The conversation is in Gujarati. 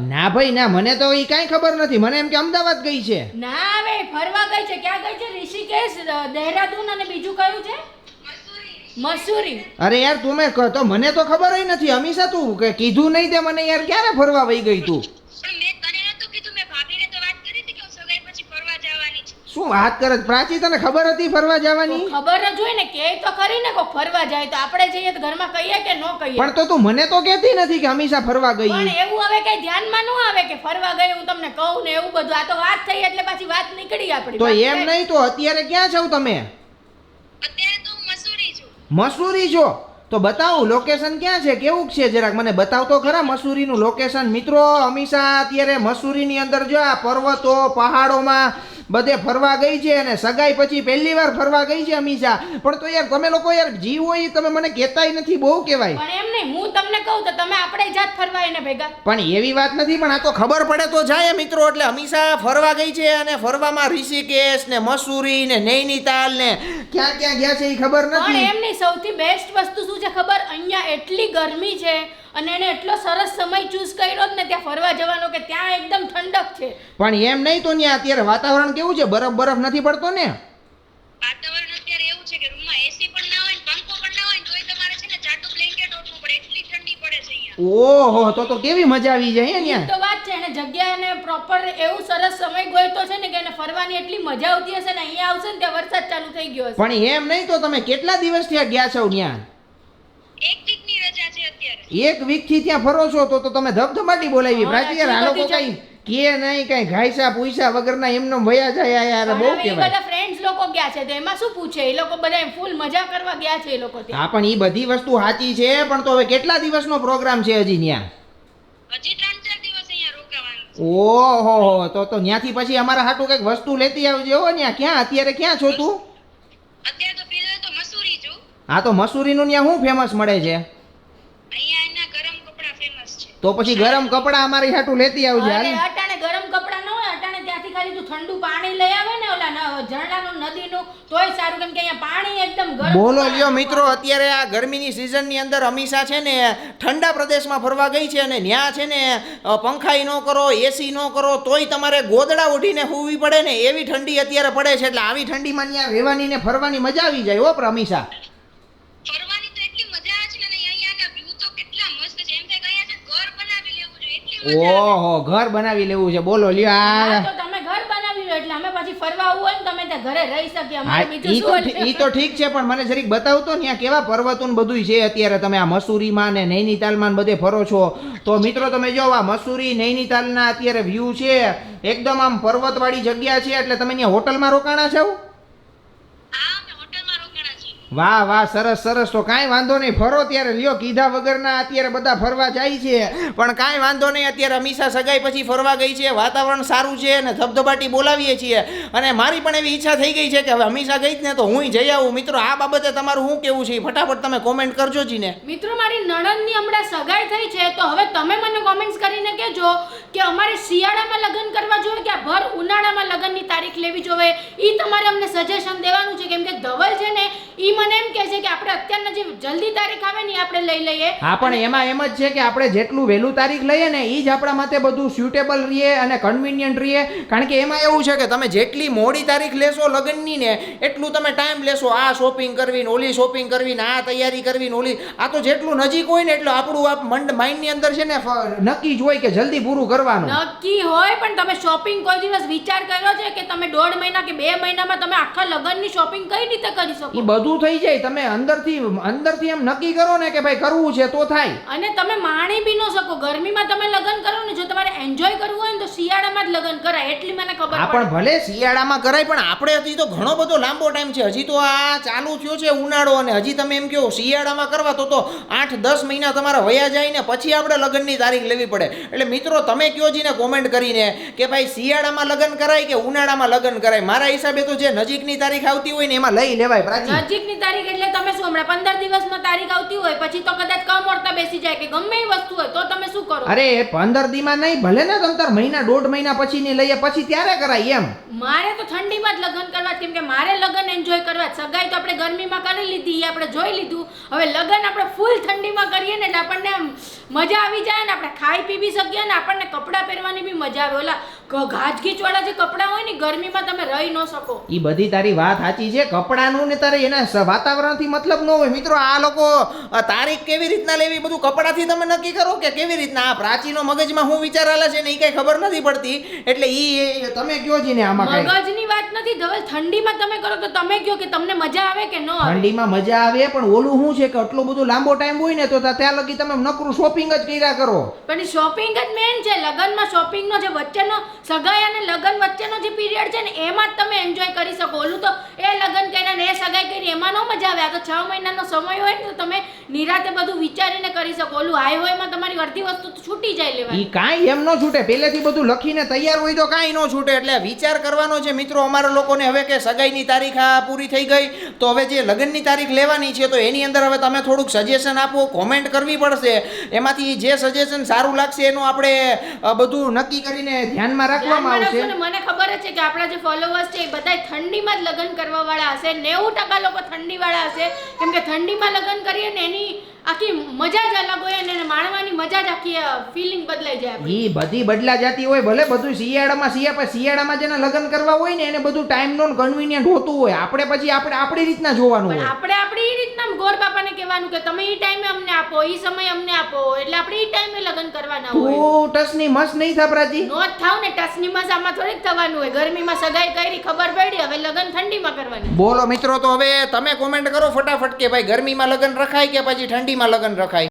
ના ભાઈ ના મને તો એ કાંઈ ખબર નથી. મને એમ કે અમદાવાદ ગઈ છે. ના બે ફરવા ગઈ છે. ક્યાં ગઈ છે? ઋષિકેશ દહેરાદૂન અને બીજું કયું છે? મસૂરી. અરે યાર તું મેં તો મને તો ખબર નથી. અમીષા તું કે કીધું નહીં તે મને યાર ક્યારે ફરવા વહી ગઈ તું પણ મેં તને નતું કીધું મેં ભાભીને તો વાત કરી હતી કે હું સગાઈ પછી ફરવા જવાની છું શું વાત કરે? પ્રાચી તને ખબર હતી ફરવા જવાની? ખબર જ હોય ને કે તો ખરી ને કો ફરવા જાય તો આપણે જઈએ તો ઘરમાં કહીએ કે ન કહીએ? પણ તો તું મને તો કહેતી નથી કે હંમેશા ફરવા ગઈ. પણ એવું હવે કઈ ધ્યાનમાં ન આવે કે ફરવા ગઈ હું તમને કહું ને એવું બધું. આ તો વાત થઈ એટલે પાછી વાત નીકળી આપણી. તો એમ નહીં તો અત્યારે ક્યાં છો તમે? અત્યારે તો મસૂરી છું. મસૂરી છો? તો બતાવો લોકેશન ક્યાં છે? કેવું છે જરાક મને બતાવ તો ખરા મસૂરીનું લોકેશન મિત્રો હંમેશા અત્યારે મસૂરીની અંદર જો આ પર્વતો પહાડોમાં બધે ફરવા ગઈ છે અને સગાઈ પછી પહેલી વાર ફરવા ગઈ છે અમીષા. પણ તો યાર તમે લોકો યાર જીવ હોય એ તમે મને કહેતાય નથી બહુ કહેવાય. પણ એમ નહીં હું તમને કહું તો તમે આપણે જાત ફરવા એને ભેગા. પણ એવી વાત નથી પણ આ તો ખબર પડે તો જાય મિત્રો એટલે અમીષા ફરવા ગઈ છે અને ફરવામાં ઋષિકેશ ને મસૂરી ને નૈનીતાલ ને ક્યાં ક્યાં ગયા છે એ ખબર પણ નથી. એમ નહીં સૌથી બેસ્ટ વસ્તુ શું છે ખબર? અહીંયા એટલી ગરમી છે અને એને એટલો સરસ સમય ચૂઝ કર્યો જ ને ત્યાં ફરવા જવાનો કે ત્યાં એકદમ ઠંડક છે. પણ એમ નહીં તો ત્યાં અત્યારે વાતાવરણ કેવું છે? બરફ બરફ નથી પડતો ને? વાતાવરણ અત્યારે એવું છે કે રૂમમાં એસી પણ ના હોય ને પંખો પણ ના હોય ને તોય તમારે છે ને જાડું બ્લેન્કેટ ઓઢવું પડે એટલી ઠંડી પડે છે અહીંયા. ઓહો તો તો કેવી મજા આવી જાય હે ઈ તો વાત છે એને જગ્યા એને પ્રોપર એવું સરસ સમય ગોયતો છે ને કે એને ફરવાની એટલી મજા આવતી હશે ને અહીંયા આવશે ને ત્યાં વરસાદ ચાલુ થઈ ગયો હશે. પણ એમ નહીં તો તમે કેટલા દિવસ ત્યાં ગયા છો ત્યાં? એક વીકની રજા છે અત્યારે એક વીકથી ત્યાં ફરો છો તો તો તમે ધબધમાટી બોલાવી. પ્રાચી યાર આ લોકો કઈ કે નહીં કઈ ઘાઈસા પૂઈસા વગરના એમનો ભયા જાય યાર બહુ કહેવાય. બધા ફ્રેન્ડ્સ લોકો ગયા છે તો એમાં શું પૂછે? એ લોકો બધા ફૂલ મજા કરવા ગયા છે એ લોકો હા પણ એ બધી વસ્તુ સાચી છે પણ તો હવે કેટલા દિવસનો પ્રોગ્રામ છે હજી ત્યાં? હજી ત્રણ ચાર દિવસ અહીંયા રોકાવાનું ઓહો તો તો ત્યાંથી પછી અમારા હાટું કંઈક વસ્તુ લેતી આવજે હો ત્યાં ક્યાં અત્યારે ક્યાં છો તું? અત્યારે તો ફિલહાલ તો મસૂરી છું. હા તો મસૂરીનું ત્યાં શું ફેમસ મળે છે અહીંયા એના ગરમ કપડાં ફેમસ છે તો પછી ગરમ કપડાં અમારી હાટું લેતી આવજે અરે હાલ. અટાણે ગરમ કપડાં ન હોય અટાણે ત્યાંથી ખાલી તું ઠંડુ પાણી લઈ આવે ને ઓલા ન- ઝરણાનું નદીનું તોય સારું કેમ કે અહીંયા પાણી એકદમ ગરમ બોલો લ્યો મિત્રો અત્યારે આ ગરમીની સિઝનની અંદર અમીષા છે ને ઠંડા પ્રદેશમાં ફરવા ગઈ છે અને ત્યાં છે ને અ, પંખાઈ ન કરો એસી ન કરો તોય તમારે ગોદડા ઉઠીને સૂવી પડે ને એવી ઠંડી અત્યારે પડે છે એટલે આવી ઠંડીમાં ત્યાં રહેવાની ને ફરવાની મજા આવી જાય હો અમીષા ફરવાની તો એટલી મજા છે ને અહીંયાના વ્યૂ તો કેટલા મસ્ત છે એમ થાય કે અહીંયા છે ને ઘર બનાવી લેવું જોઈએ એટલી મજા આવે. ઓહો ઘર બનાવી લેવું છે. બોલો લ્યો આ તો તમે ઘર બનાવી લો એટલે અમે પછી ફરવા આવું હોય ને તમે ત્યાં ઘરે રહી શકીએ. અમારે બીજું ઈ તો શું ઈ તો ઠીક છે પણ મને જરીક બતાવતો ને ત્યાં કેવા પર્વતો ને બધું છે. અત્યારે તમે આ મસૂરીમાં ને નૈનીતાલમાં ને બધે ફરો છો. તો મિત્રો તમે જો આ મસૂરી નૈનીતાલના અત્યારે વ્યૂ છે. એકદમ આમ પર્વતવાળી જગ્યા છે એટલે તમે ત્યાં હોટલમાં રોકાણા છો હા અમે હોટલમાં રોકાણા છીએ વાહ વાહ, સરસ સરસ. તો કાંઈ વાંધો નહીં. ફરો ત્યારે. લ્યો, કીધા વગરના અત્યારે બધા ફરવા જાય છે. પણ કાંઈ વાંધો નહીં, અત્યારે અમીષા સગાઈ પછી ફરવા ગઈ છે. વાતાવરણ સારું છે અને ધબધબાટી બોલાવીએ છીએ. અને મારી પણ એવી ઈચ્છા થઈ ગઈ છે કે હવે અમીષા ગઈ જ ને તો હું જઈ આવું. મિત્રો, આ બાબતે તમારું શું કેવું છે ફટાફટ તમે કોમેન્ટ કરજો જી ને મિત્રો, મારી નણંદની હમણાં સગાઈ થઈ છે, તો હવે તમે મને કોમેન્ટ્સ કરીને કહેજો કે અમારે શિયાળામાં લગ્ન કરવા જોઈએ કે ભર ઉનાળામાં લગ્નની તારીખ લેવી જોઈએ એ તમારે અમને સજેશન દેવાનું છે. કેમ કે ધવલ છે ને એ મને એમ કહે છે કે આપણે અત્યારના જે જલ્દી તારીખ આવે ને આપણે લઈ લઈએ. હા પણ એમાં એમ જ છે કે આપણે જેટલું વહેલું તારીખ લઈએ ને એ જ આપણા માટે બધું સ્યુટેબલ રહીએ અને કન્વિનિયન્ટ રહીએ કારણ કે એમાં એવું છે કે તમે જેટલી મોડી તારીખ લેશો લગ્નની ને એટલું તમે ટાઈમ લેશો. આ શોપિંગ કરવી ને ઓલી શોપિંગ કરવી ને આ તૈયારી કરવી ને ઓલી આ તો જેટલું નજીક હોય ને એટલું આપણું આ મંડ માઇન્ડની અંદર છે ને નક્કી જ હોય કે જલ્દી પૂરું કરવાનું. નક્કી હોય પણ તમે શોપિંગ કોઈ દિવસ વિચાર કર્યો છે કે તમે દોઢ મહિના કે બે મહિનામાં તમે આખા લગ્નની શોપિંગ કઈ રીતે કરી એ બધું થઈ જાય. તમે અંદરથી અંદરથી એમ નક્કી કરો ને કે ભાઈ કરવું છે તો થાય. અને તમે માણી બી ન શકો. ગરમીમાં તમે લગ્ન કરો ને જો તમારે એન્જોય કરવું હોય ને તો શિયાળામાં જ લગ્ન કરાય. એટલી મને ખબર પડે પણ ભલે શિયાળામાં કરાય પણ આપણે હજી તો ઘણો બધો લાંબો ટાઈમ છે. હજી તો આ ચાલુ થયો છે ઉનાળો અને હજી તમે એમ કહો શિયાળામાં કરવા તો તો આઠ દસ મહિના તમારા વયા જાય ને પછી આપણે લગ્નની તારીખ લેવી પડે. એટલે મિત્રો તમે કયો જીને કોમેન્ટ કરીને કે ભાઈ શિયાળામાં લગ્ન કરાય કે ઉનાળામાં લગ્ન કરાય. મારા હિસાબે તો જે નજીકની તારીખ આવતી હોય ને એમાં લઈ લેવાય પ્રાચી. નજીકની તારીખ એટલે તમે શું હમણાં પંદર દિવસમાં તારીખ આવતી હોય પછી તો કદાચ કમોરતા બેસી જાય કે ગમે એ વસ્તુ હોય તો તમે શું કરો? અરે પંદર દીમાં નહીં ભલે ને તંતર મહિના દોઢ મહિના પછી ની લઈએ પછી ત્યારે કરાય એમ. મારે તો ઠંડીમાં જ લગ્ન કરવા કેમ કે મારે લગ્ન એન્જોય કરવા સગાઈ તો આપણે ગરમીમાં કરી લીધી એ આપણે જોઈ લીધું. હવે લગ્ન આપણે ફૂલ ઠંડીમાં કરીએ ને એટલે આપણને મજા આવી જાય ને આપણે ખાઈ પી બી શકીએ ને આપણને કપડાં કપડાં પહેરવાની બી મજા આવે. ઓલા ઘાજગીચવાળા જે કપડાં હોય ને ગરમીમાં તમે રહી ન શકો. એ બધી તારી વાત સાચી છે. કપડાનું ને તારે એના વાતાવરણથી મતલબ ન હોય. મિત્રો આ લોકો તારીખ કેવી રીતના લેવી બધું કપડાથી તમે નક્કી કરો કે કેવી રીતના? આ પ્રાચીનો મગજમાં હું વિચાર આલે છે ને એ કઈ ખબર નથી પડતી. એટલે ઈ તમે કયો જી ને આમાં મગજની વાત નથી ધવલ ઠંડીમાં તમે કરો તો તમે કહો કે તમને મજા આવે કે ન આવે? ઠંડીમાં મજા આવે પણ ઓલું શું છે કે આટલો બધો લાંબો ટાઈમ હોય ને તો ત્યાં લગી તમે નકરું શોપિંગ જ કર્યા કરો. પણ શોપિંગ જ મેન છે. લગનમાં શોપિંગનો જે વચ્ચેનો સગાઈ અને લગન વચ્ચેનો જે પીરિયડ છે ને, એમાં જ તમે એન્જોય કરી શકો. ઓલું તો એ લગન કર્યા ને એ સગાઈ કરી એમાં ન મજા આવે. આ તો છ મહિનાનો સમય હોય ને, તો તમે નિરાતે બધું વિચારીને કરી શકો. ઓલું હાઈ હોયમાં તમારી અડધી વસ્તુ છૂટી જાય લેવાની. ઈ કાંઈ એમ ન છૂટે. પહેલેથી બધું લખીને તૈયાર હોય તો કાંઈ ન છૂટે. એટલે વિચાર કરવાનો છે, મિત્રો, અમારા લોકોને હવે કે સગાઈની તારીખ આ પૂરી થઈ ગઈ, તો હવે જે લગ્નની તારીખ લેવાની છે, તો એની અંદર હવે તમે થોડુંક સજેશન આપો કોમેન્ટ કરવી પડશે. એમાંથી જે સજેશન સારું લાગશે, એનું આપણે બધું નક્કી કરીને ધ્યાનમાં રાખવામાં આવશે. મને ખબર છે કે આપણા જે ફોલોવર્સ છે એ બધા ઠંડીમાં જ લગ્ન કરવા વાળા હશે. નેવું ટકા લોકો ઠંડી વાળા હશે. કેમ કે ઠંડીમાં લગ્ન કરીએ ને એની આખી મજા જ અલગ હોય અને એને માણવાની મજા જ આખી ફિલિંગ બદલાઈ જાય એ ઈ બધી બદલા જતી હોય ભલે બધું શિયાળામાં શિયાળા પણ શિયાળામાં જેને લગ્ન કરવા હોય ને એને બધું ટાઈમ ટાઈમનો કન્વિનિયન્ટ હોતું હોય. આપણે પછી આપણે આપણી રીતના જોવાનું હોય. આપણે આપણી રીતના ગોર બાપાને કહેવાનું કે તમે એ ટાઈમે અમને આપો એ સમય અમને આપો એટલે આપણે એ ટાઈમે લગ્ન કરવાના હોય. તું ટસની મસ નહીં થા પ્રાચી નો જ થાવ ને ટસની મજામાં થોડીક થવાનું હોય. ગરમીમાં સગાઈ કરી ખબર પડી હવે લગ્ન ઠંડીમાં કરવાની. બોલો મિત્રો તો હવે તમે કોમેન્ટ કરો ફટાફટ કે ભાઈ ગરમીમાં લગ્ન રખાય કે પછી ઠંડીમાં લગ્ન રખાય.